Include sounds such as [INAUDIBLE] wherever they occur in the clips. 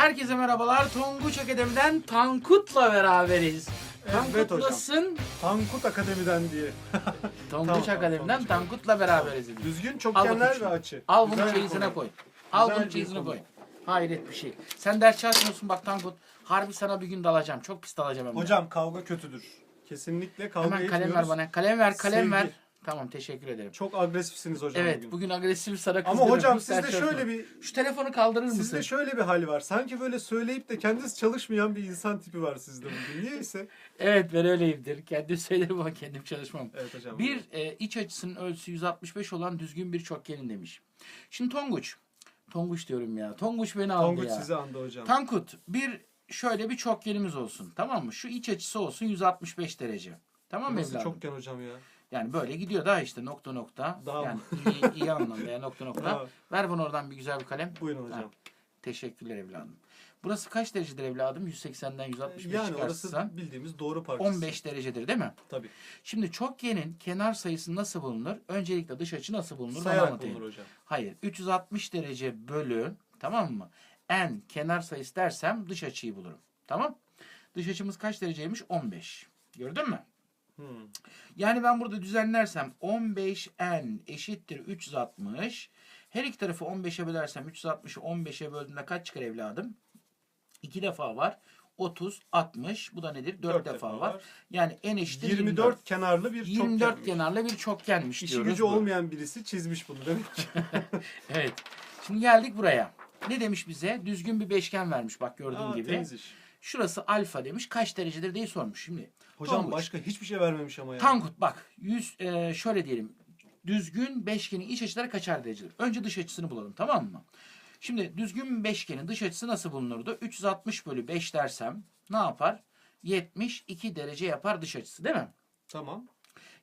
Herkese merhabalar. Tonguç Akademi'den Tankut'la beraberiz. Evet nasılsın? Tankut Akademi'den diye. [LAUGHS] Tonguç Tamam, tamam, Akademi'den Tonguç Tankut'la beraberiz. dedim. Düzgün Al çokgenler ve açı. Al bunu Güzel bir çeyizine konu. koy. Al Güzel bunu bir çeyizine konu. koy. Hayret bir şey. Sen ders çalışmıyorsun bak Tankut. Harbi sana bir gün dalacağım. Çok pis dalacağım hem de. Hocam kavga kötüdür. Kesinlikle kavga Hemen kalem ver etmiyoruz. bana. Kalem ver, kalem Sevgi. ver. Tamam teşekkür ederim. Çok agresifsiniz hocam Evet bugün. bugün agresif sana Ama hocam sizde şöyle bir Şu telefonu kaldırır mısın? sizde şöyle bir hal var. Sanki böyle söyleyip de kendisi çalışmayan bir insan tipi var sizde bugün. Niyeyse. [LAUGHS] Evet ben öyleyimdir. Kendim söylerim ama kendim çalışmam. Evet hocam. Bir e, iç açısının ölçüsü 165 olan düzgün bir çokgenin demiş. Şimdi Tonguç. Tonguç diyorum ya. Tonguç beni aldı Tonguç ya. sizi andı hocam. Tankut bir şöyle bir çokgenimiz olsun. Tamam mı? Şu iç açısı olsun 165 derece. Tamam mı Nasıl evladım? çokgen hocam ya? Yani böyle gidiyor daha işte nokta nokta. Daha yani iyi, iyi anlamda ya nokta nokta. [LAUGHS] Ver bana oradan bir güzel bir kalem. Buyurun hocam. Ha, Teşekkürler evladım. Burası kaç derecedir evladım? 180'den 165 yani orası çıkarsan bildiğimiz doğru parçası. 15 derecedir değil mi? Tabii. Şimdi çokgenin kenar sayısı nasıl bulunur? Öncelikle dış açı nasıl bulunur? Sayarak bulunur hocam. Hayır. 360 derece bölü tamam mı? n kenar sayısı dersem dış açıyı bulurum. Tamam? Dış açımız kaç dereceymiş? 15. Gördün mü? Hmm. Yani ben burada düzenlersem 15n eşittir 360. Her iki tarafı 15'e bölersem 360'ı 15'e böldüğümde kaç çıkar evladım? 2 defa var. 30, 60. Bu da nedir? 4, Dört defa, var. Yani n eşittir 24, 24. kenarlı bir 24 çokgenmiş. kenarlı bir çokgenmiş İşi diyoruz. gücü bu. olmayan birisi çizmiş bunu demek ki. [LAUGHS] Evet. Şimdi geldik buraya. Ne demiş bize? Düzgün bir beşgen vermiş bak gördüğün Aa, gibi. temiz iş. Şurası alfa demiş. Kaç derecedir diye sormuş. Şimdi Hocam Tonguç. başka hiçbir şey vermemiş ama ya. Tankut bak. Yüz, e, şöyle diyelim. Düzgün beşgenin iç açıları kaçar derecedir? Önce dış açısını bulalım tamam mı? Şimdi düzgün beşgenin dış açısı nasıl bulunurdu? 360 bölü 5 dersem ne yapar? 72 derece yapar dış açısı değil mi? Tamam.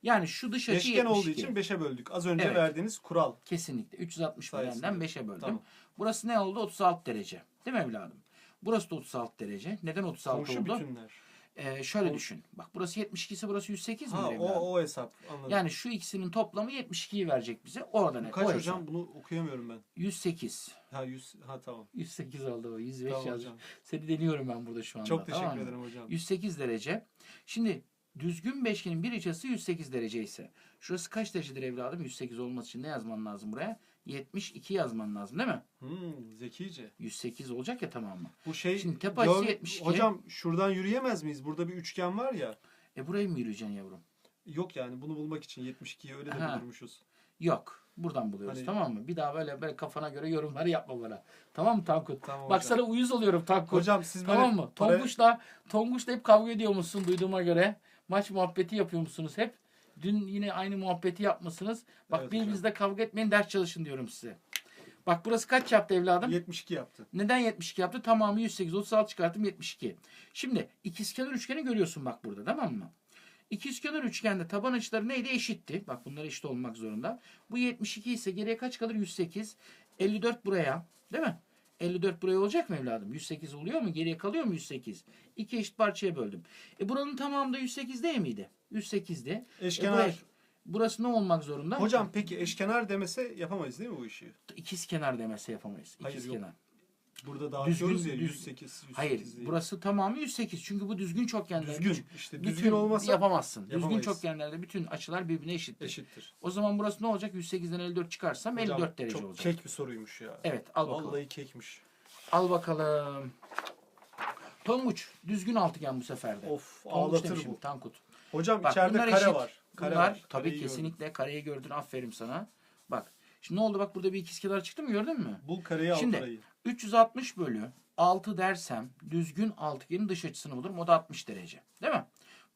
Yani şu dış açı Beşgen 72. olduğu için 5'e böldük. Az önce Evet. verdiğiniz kural. Kesinlikle. 360 Sayesinde. bölenden 5'e böldüm. Tamam. Burası ne oldu? 36 derece. Değil mi evladım? Burası da 36 derece. Neden 36 Komşu oldu? bütünler. Ee, şöyle Kom- düşün. Bak burası 72 ise burası 108 mi Ha evladım? o, o hesap. Anladım. Yani şu ikisinin toplamı 72'yi verecek bize. Oradan Bu o kaç hesap. hocam? Bunu okuyamıyorum ben. 108. Ha 100. Ha tamam. 108 oldu bu. 105 Tamam yazmış. hocam. Seni deniyorum ben burada şu anda. Çok teşekkür tamam ederim hocam. 108 derece. Şimdi düzgün beşgenin bir açısı 108 derece ise şurası kaç derecedir evladım? 108 olması için ne yazman lazım buraya? 72 yazman lazım değil mi? Hmm, zekice. 108 olacak ya tamam mı? Bu şey Şimdi tepe açısı Gör- 72. Hocam şuradan yürüyemez miyiz? Burada bir üçgen var ya. E burayı mı yürüyeceksin yavrum? Yok yani bunu bulmak için 72'yi öyle de Ha. bulurmuşuz. Yok. Buradan buluyoruz Hani- tamam mı? Bir daha böyle böyle kafana göre yorumlar yapma bana. Tamam mı Tankut? Tamam Bak sana uyuz oluyorum Tankut. Hocam siz böyle tamam mı? para- Tonguç'la Tonguç'la hep kavga ediyormuşsun duyduğuma göre. Maç muhabbeti yapıyormuşsunuz hep. Dün yine aynı muhabbeti yapmışsınız. Bak Evet birbirinizle kavga etmeyin ders çalışın diyorum size. Bak burası kaç yaptı evladım? 72 yaptı. Neden 72 yaptı? Tamamı 108. 36 çıkarttım 72. Şimdi ikizkenar üçgeni görüyorsun bak burada tamam mı? İkizkenar üçgende taban açıları neydi? Eşitti. Bak bunlar eşit olmak zorunda. Bu 72 ise geriye kaç kalır? 108. 54 buraya. Değil mi? 54 buraya olacak mı evladım? 108 oluyor mu? Geriye kalıyor mu 108? İki eşit parçaya böldüm. E buranın tamamı da 108 değil miydi? 108'di. E Eşkenar. buraya- burası ne olmak zorunda? Hocam peki eşkenar demese yapamayız değil mi bu işi? İkiz kenar demese yapamayız. İkiz Hayır, yok. Burada dağıtıyoruz ya düz- 108, 108 Hayır, değil. burası tamamı 108. Çünkü bu düzgün çokgenler. düzgün. İşte Bütün düzgün olmasa yapamazsın. Düzgün yapamayız. çokgenlerde bütün açılar birbirine eşittir. eşittir. O zaman burası ne olacak? 108'den 54 çıkarsam Hocam, 54 derece çok olacak. kek bir soruymuş ya. Evet, al bakalım. Vallahi kekmiş. Al bakalım. Tonguç, düzgün altıgen bu sefer de. Of Tonguç ağlatır demişim, bu. Tankut. Hocam Bak, içeride kare eşit. var. Kare Bunlar var. tabii Kareyi kesinlikle kareyi gördün. Aferin sana. Bak. Şimdi ne oldu? Bak burada bir ikizkenar çıktı mı gördün mü? Bul kareyi al Şimdi- parayı. 360 bölü 6 dersem düzgün altıgenin dış açısını bulurum. O da 60 derece. Değil mi?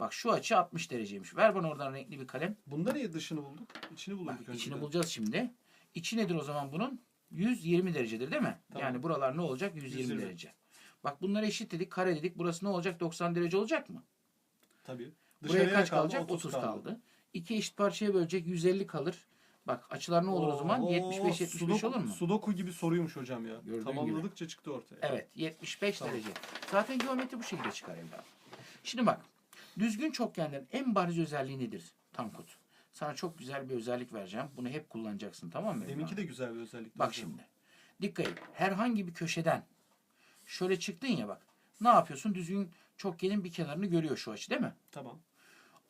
Bak şu açı 60 dereceymiş. Ver bana oradan renkli bir kalem. Bunda niye dışını bulduk? İçini bulduk Bak, içini bulacağız şimdi. İçi nedir o zaman bunun? 120 derecedir değil mi? Tamam. Yani buralar ne olacak? 120, 120. derece. Bak bunları eşit dedik, kare dedik. Burası ne olacak? 90 derece olacak mı? Tabii. Buraya Dışarıya kaç kaldı? kalacak? 30 kaldı. İki eşit parçaya bölecek 150 kalır. Bak açılar ne olur o zaman? Oo, 75 75 sudoku, olur mu? Sudoku gibi soruymuş hocam ya. Gördüğün Tamamladıkça çıktı ortaya. Evet 75 Tamam. derece. Zaten geometri bu şekilde çıkar evladım. Şimdi bak. Düzgün çokgenlerin en bariz özelliği nedir? Tankut. Sana çok güzel bir özellik vereceğim. Bunu hep kullanacaksın tamam mı? Deminki de güzel bir özellik. Bak şimdi. Dikkat et. Herhangi bir köşeden Şöyle çıktın ya bak. Ne yapıyorsun? Düzgün çokgenin bir kenarını görüyor şu açı değil mi? Tamam.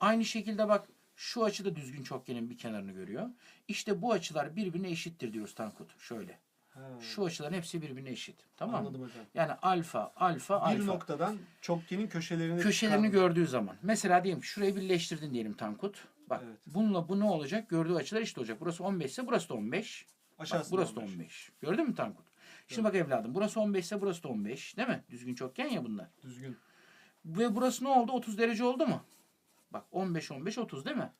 Aynı şekilde bak şu açı da düzgün çokgenin bir kenarını görüyor. İşte bu açılar birbirine eşittir diyoruz Tankut. Şöyle. Ha, Şu açıların hepsi birbirine eşit. Tamam mı? Anladım hocam. Yani alfa, alfa, Bir alfa. noktadan çokgenin köşelerini Köşelerini çıkardım. gördüğü zaman. Mesela diyelim ki şurayı birleştirdin diyelim Tankut. Bak Evet. bununla bu ne olacak? Gördüğü açılar eşit olacak. Burası 15 ise burası da 15. Bak, Aşağısında burası da 15. 15. Gördün mü Tankut? Şimdi bak evladım burası 15 ise burası da 15. Değil mi? Düzgün çokgen ya bunlar. Düzgün. Ve burası ne oldu? 30 derece oldu mu? Bak 15 15 30 değil mi?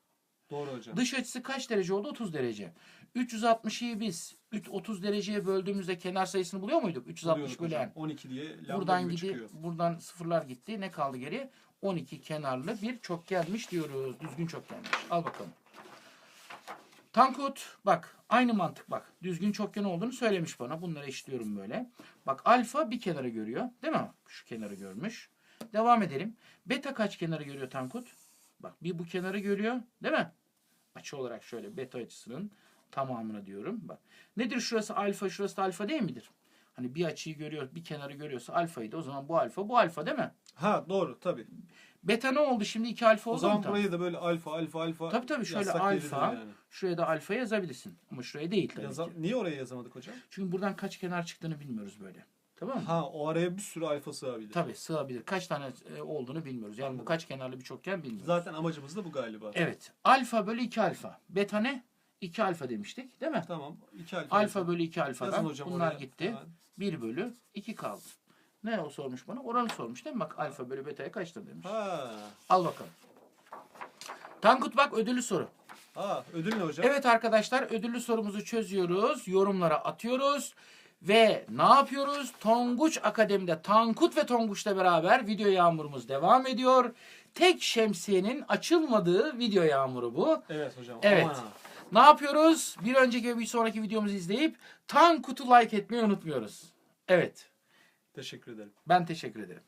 Doğru hocam. Dış açısı kaç derece oldu? 30 derece. 360'ı biz 3 30 dereceye böldüğümüzde kenar sayısını buluyor muyduk? 360 Buluyorduk bölen. hocam. 12 diye Buradan gibi gidi, çıkıyor. buradan sıfırlar gitti. Ne kaldı geriye? 12 kenarlı bir çokgenmiş diyoruz. Düzgün çokgenmiş. Al bakalım. Tankut bak aynı mantık bak. Düzgün çokgen olduğunu söylemiş bana. Bunları eşitliyorum böyle. Bak alfa bir kenarı görüyor. Değil mi? Şu kenarı görmüş. Devam edelim. Beta kaç kenarı görüyor Tankut? Bak bir bu kenarı görüyor. Değil mi? Açı olarak şöyle beta açısının tamamını diyorum. Bak. Nedir şurası alfa şurası da alfa değil midir? Hani bir açıyı görüyor, bir kenarı görüyorsa alfaydı. O zaman bu alfa, bu alfa değil mi? Ha doğru tabii. Beta ne oldu şimdi? iki alfa O oldu zaman mu? burayı da böyle alfa alfa alfa Tabii tabii şöyle yazsak yeridir alfa. yani. Şuraya da alfa yazabilirsin. Ama şuraya değil tabii Yaza- ki. Niye oraya yazamadık hocam? Çünkü buradan kaç kenar çıktığını bilmiyoruz böyle. Tamam mı? Ha o araya bir sürü alfa sığabilir. Tabii sığabilir. Kaç tane e, olduğunu bilmiyoruz. Yani bu kaç kenarlı bir çokgen bilmiyoruz. Zaten amacımız da bu galiba. Evet. Alfa bölü 2 alfa. Beta ne? 2 alfa demiştik değil mi? Tamam. 2 alfa. Alfa bölü 2 alfadan Yazın hocam bunlar oraya. gitti. Hemen. 1 bölü 2 kaldı. Ne o sormuş bana? Oranı sormuş değil mi? Bak alfa bölü beta'ya kaçtır demiş. Ha. Al bakalım. Tankut bak ödüllü soru. Ha ödül ne hocam? Evet arkadaşlar ödüllü sorumuzu çözüyoruz. Yorumlara atıyoruz. Ve ne yapıyoruz? Tonguç Akademi'de Tankut ve Tonguç'la beraber video yağmurumuz devam ediyor. Tek şemsiyenin açılmadığı video yağmuru bu. Evet hocam. Evet. Aman. Ne yapıyoruz? Bir önceki ve bir sonraki videomuzu izleyip Tankut'u like etmeyi unutmuyoruz. Evet. Teşekkür ederim. Ben teşekkür ederim.